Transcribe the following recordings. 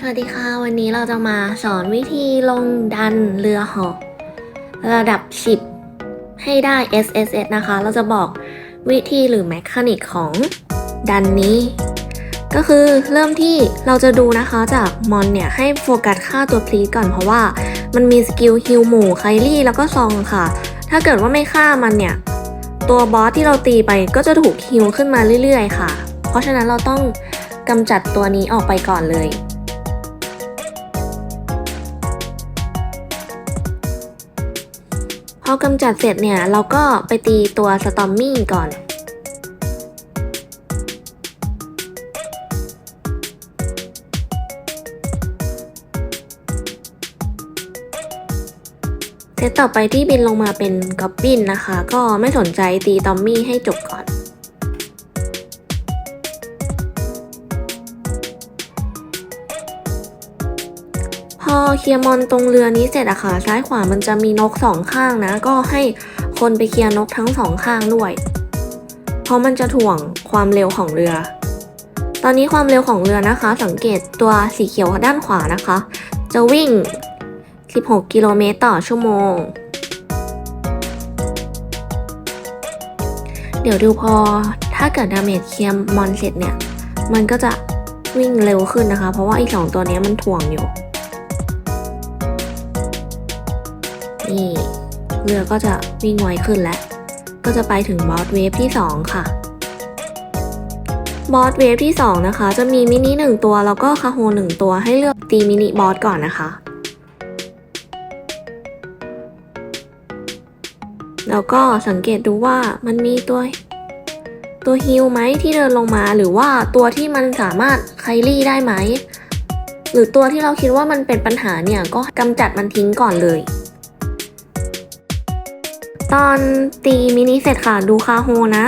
สวัสดีค่ะ วันนี้เราจะมาสอนวิธีลงดันเรือหาะระดับ 10 ให้ได้ SSS นะคะ เราจะบอกวิธีหรือแมคานิกของดันนี้ ก็คือเริ่มที่เราจะดูนะคะจากมอนเนี่ย ให้โฟกัสค่าตัวพลีก่อนเพราะว่ามันมีสกิลฮิลหมู่ไคลี่แล้วก็ซองค่ะ ถ้าเกิดว่าไม่ฆ่ามันเนี่ย ตัวบอสที่เราตีไปก็จะถูกฮิลขึ้นมาเรื่อยๆ ค่ะ เพราะฉะนั้นเราต้องกำจัดตัวนี้ออกไปก่อนเลย พอกำจัดเสร็จเนี่ยเราก็ไปตีตัวสตอมมี่ก่อนเซตต่อไปที่บินลงมาเป็นก๊อบบินนะคะ ก็ไม่สนใจตีตอมมี่ให้จบก่อน เคลียร์มอนตรงเรือนี้เสร็จอะค่ะ ซ้ายขวามันจะมีนกสองข้างนะ ก็ให้คนไปเคลียร์นกทั้งสองข้างด้วย เพราะมันจะถ่วงความเร็วของเรือ ตอนนี้ความเร็วของเรือนะคะ สังเกตตัวสีเขียวด้านขวานะคะ จะวิ่ง 16 กิโลเมตรต่อชั่วโมง เดี๋ยวดูพอถ้าเกิดดาเมจเคลียร์มอนเสร็จเนี่ย มันก็จะวิ่งเร็วขึ้นนะคะ เพราะว่าไอ้สองตัวนี้มันถ่วงอยู่ นี่ เรือก็จะวิ่งไวขึ้นแล้ว ก็จะไปถึงบอสเวฟที่ 2 ค่ะบอสเวฟที่ 2 นะคะ จะมีมินิหนึ่งตัวแล้วก็คาโฮหนึ่งตัวให้เลือกตีมินิบอสก่อนนะคะ แล้วก็สังเกตดูว่ามันมีตัว ตัวฮิลไหมที่เดินลงมาหรือว่าตัวที่มันสามารถไคลี่ได้ไหม หรือตัวที่เราคิดว่ามันเป็นปัญหาเนี่ยก็กำจัดมันทิ้งก่อนเลย ตอนตีมินิเสร็จค่ะดูคาโฮนะ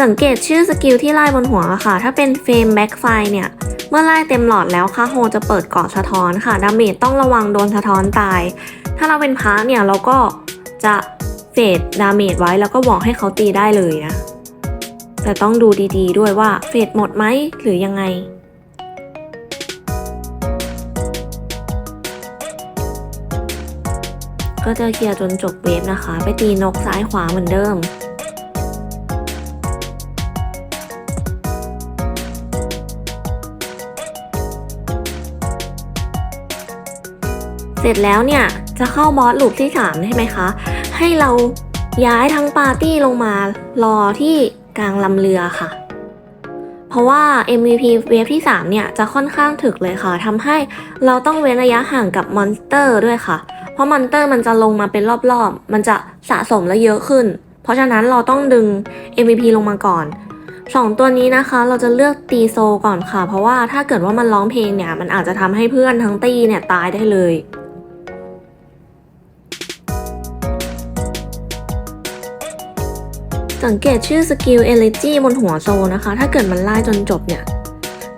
สังเกตชื่อสกิลที่ไล่บนหัวค่ะ ถ้าเป็นเฟรมแบ็กไฟเนี่ย เมื่อไล่เต็มหลอดแล้วคาโฮจะเปิดเกาะสะท้อนค่ะดาเมจต้องระวังโดนสะท้อนตาย ถ้าเราเป็นพระเนี่ยเราก็จะเฟดดาเมจไว้แล้วก็บอกให้เขาตีได้เลยนะ แต่ต้องดูดีๆด้วยว่าเฟดหมดไหมหรือยังไง ก็จะเคลียร์จนจบเวฟนะคะ ไปตีนกซ้ายขวาเหมือนเดิม เสร็จแล้วเนี่ยจะเข้าบอสลูปที่3ใช่ไหมคะ ให้เราย้ายทั้งปาร์ตี้ลงมารอที่กลางลำเรือค่ะ เพราะว่า MVP เวฟที่ 3 เนี่ย จะค่อนข้างถึกเลยค่ะทำให้เราต้องเว้นระยะห่างกับมอนสเตอร์ด้วยค่ะ เพราะมอนเตอร์มันจะลงมาเป็นรอบๆ มันจะสะสมและเยอะขึ้น เพราะฉะนั้นเราต้องดึง MVP ลงมาก่อนสองตัวนี้นะคะเราจะเลือกตีโซก่อนค่ะ เพราะว่าถ้าเกิดว่ามันร้องเพลงเนี่ย มันอาจจะทำให้เพื่อนทั้งตีเนี่ยตายได้เลยสังเกตชื่อสกิล Elegy บนหัวโซนะคะ ถ้าเกิดมันไล่จนจบเนี่ย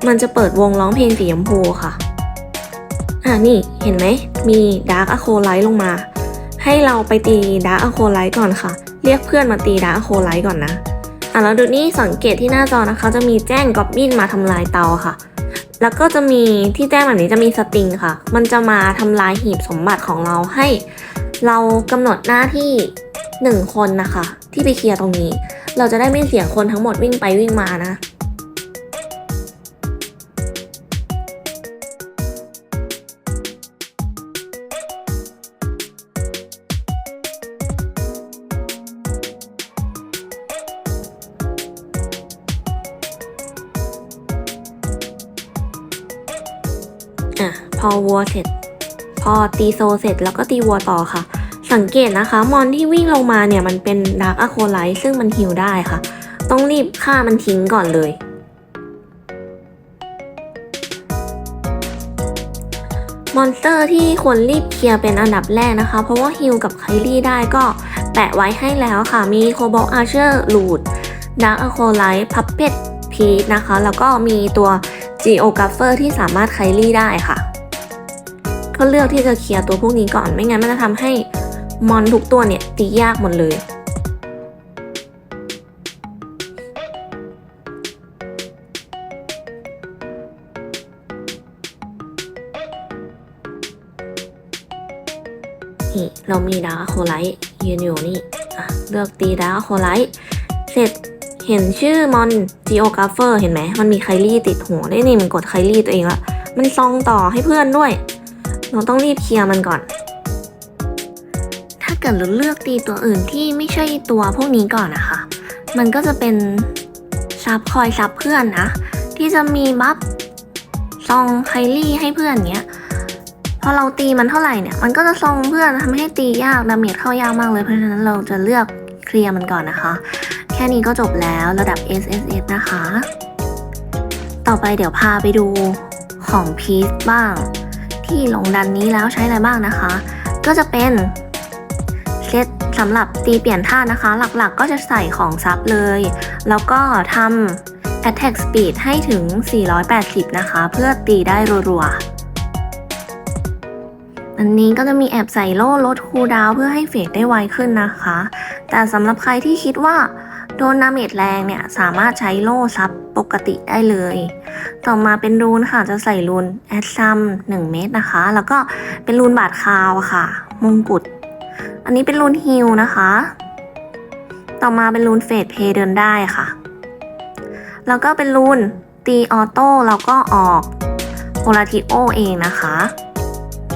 มันจะเปิดวงร้องเพลงสีชมพูค่ะ อ่านี่เห็นไหม มีดาร์กอะโคไลท์ลงมา ให้เราไปตีดาร์กอะโคไลท์ก่อนค่ะ เรียกเพื่อนมาตีดาร์กอะโคไลท์ก่อนนะอะแล้วดูนี่สังเกตที่หน้าจอนะคะ จะมีแจ้งกอบบินมาทำลายเตาค่ะ แล้วก็จะมีที่แจ้งแบบนี้จะมีสติงค่ะ มันจะมาทำลายหีบสมบัติของเราให้ เรากำหนดหน้าที่หนึ่งคนนะคะ ที่ไปเคลียร์ตรงนี้ เราจะได้ไม่เสียคนทั้งหมดวิ่งไปวิ่งมานะ อะพอวัวเสร็จ พอตีโซเสร็จแล้วก็ตีวัวต่อค่ะ สังเกตนะคะ มอนที่วิ่งลงมาเนี่ยมันเป็นดาร์กอะโคไลท์ซึ่งมันฮิวได้ค่ะ ต้องรีบฆ่ามันทิ้งก่อนเลยมอนสเตอร์ที่ควรรีบเคลียร์เป็นอันดับแรกนะคะ เพราะว่าฮิลกับไคลี่ได้ก็แปะไว้ให้แล้วค่ะ มีโคบอลอาร์เชอร์ลูดดาร์กอะโคไลท์พับเป็ดพีทนะคะ แล้วก็มีตัว geographer ที่สามารถไคลี่ได้ค่ะ ก็เลือกที่จะเคลียร์ตัวพวกนี้ก่อนไม่งั้นมันจะทำให้มอนทุกตัวเนี่ยตียากหมดเลยเรามีดาร์คโคไลท์ยืนอยู่นี่เลือกตีดาร์คโคไลท์เสร็จ เห็นชื่อมอนจีโอกราฟเฟอร์เห็นไหม มันมีไคลี่ติดหัวได้นี่มันกดไคลี่ตัวเองละมันซองต่อให้เพื่อนด้วย เราต้องรีบเคลียร์มันก่อน ถ้าเกิดเราเลือกตีตัวอื่นที่ไม่ใช่ตัวพวกนี้ก่อนนะคะ มันก็จะเป็นซับคอยซับเพื่อนนะ ที่จะมีบัฟซองไคลี่ให้เพื่อนเนี้ยพอเราตีมันเท่าไหร่เนี่ยมันก็จะซองเพื่อนทำให้ตียากดาเมจเข้ายากมากเลยเพราะฉะนั้นเราจะเลือกเคลียร์มันก่อนนะคะ แค่นี้ก็จบแล้วระดับ S S S นะคะ ต่อไปเดี๋ยวพาไปดูของพีซบ้าง ที่ลงดันนี้แล้วใช้อะไรบ้างนะคะ ก็จะเป็นเซตสำหรับตีเปลี่ยนท่านะคะ หลักๆก็จะใส่ของซับเลย แล้วก็ทำ attack speed ให้ถึง 480 นะคะ เพื่อตีได้รัวๆ อันนี้ก็จะมีแอบใส่โล่ลดคูลดาวเพื่อให้เฟดได้ไวขึ้นนะคะ แต่สำหรับใครที่คิดว่า โดนดาเมจแรงเนี่ยสามารถใช้โล่ซับปกติได้เลย ต่อมาเป็นรูนค่ะจะใส่รูนแอดซัม1 เม็ดนะคะ แล้วก็เป็นรูนบาดคาวค่ะ มงกุฎ อันนี้เป็นรูนฮิลนะคะ ต่อมาเป็นรูนเฟดเพเดินได้ค่ะ แล้วก็เป็นรูนตีออโต้แล้วก็ออกโพลาติโอเองนะคะ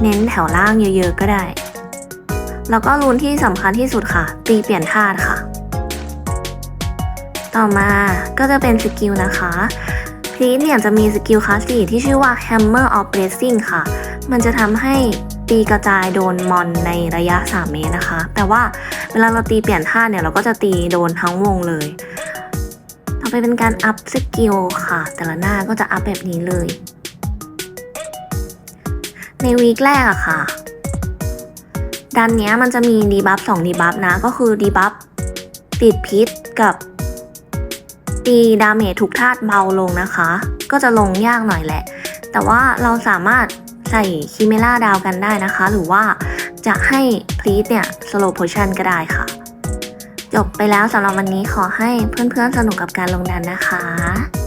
เน้นแถวล่างเยอะๆก็ได้ แล้วก็รูนที่สำคัญที่สุดค่ะ ตีเปลี่ยนธาตุค่ะ ต่อมาก็จะเป็นสกิลนะคะพีทเนี่ยจะมีสกิลคลาสสี่ที่ชื่อว่า Hammer of Blessing ค่ะ มันจะทำให้ตีกระจายโดนมอนในระยะ 3 เมตรนะคะ แต่ว่าเวลาเราตีเปลี่ยนท่าเนี่ยเราก็จะตีโดนทั้งวงเลย ต่อไปเป็นการอัพสกิลค่ะ แต่ละหน้าก็จะอัพแบบนี้เลย ในวีคแรกอะค่ะ ดันเนี้ยมันจะมีดีบัฟสองดีบัฟนะ ก็คือดีบัฟติดพิษกับ ตีดาเมจทุกธาตุเบาลงนะคะ ก็จะลงยากหน่อยแหละ แต่ว่าเราสามารถใส่คิเมล่าดาวกันได้นะคะ หรือว่าจะให้พลีทเนี่ยสโลโพชันก็ได้ค่ะ จบไปแล้วสำหรับวันนี้ขอให้เพื่อนๆสนุกกับการลงดันนะคะ